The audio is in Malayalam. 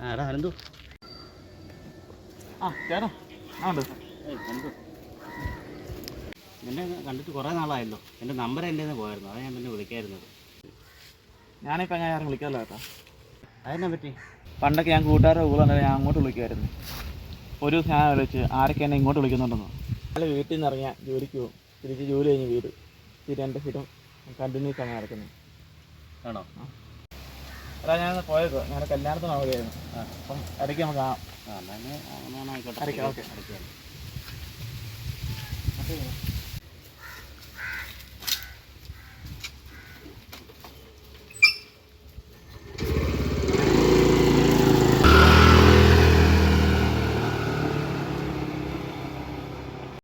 ആ എടാ അനന്തു ആ ചേട്ടാ ആ ഉണ്ട്. ഏയ് അനന്തു നിന്നെ കണ്ടിട്ട് കുറേ നാളായല്ലോ. എന്റെ നമ്പർ എന്റെ നിന്ന് പോയായിരുന്നു. അതാണ് ഞാൻ പിന്നെ വിളിക്കായിരുന്നത് ഞാനിപ്പോൾ അങ്ങനെ ആരും വിളിക്കാറില്ല കേട്ടോ അതെന്നാ പറ്റി? പണ്ടൊക്കെ ഞാൻ കൂട്ടുകാരുടെ കൂടെ ഞാൻ അങ്ങോട്ട് വിളിക്കുമായിരുന്നു. ഒരു ദിവസം ഞാൻ വിളിച്ച് ആരൊക്കെ എന്നെ ഇങ്ങോട്ട് വിളിക്കുന്നുണ്ടെന്ന്. അല്ല വീട്ടിൽ നിന്ന് ഇറങ്ങിയാൽ ജോലിക്ക് പോകും. തിരിച്ച് ജോലി കഴിഞ്ഞ് വീട്. തിരി എന്റെ സ്ഥിരം കണ്ടിന്യൂസ് ആണ് നടക്കുന്നത്. ആണോ? അതാ ഞാൻ പോയത് ഞാൻ കല്യാണത്തിന് അവിടെയായിരുന്നു ആ. അപ്പം ഇടയ്ക്ക് നമുക്ക് കാണാം. ആ ആയിക്കോട്ടെ. ഓക്കേ.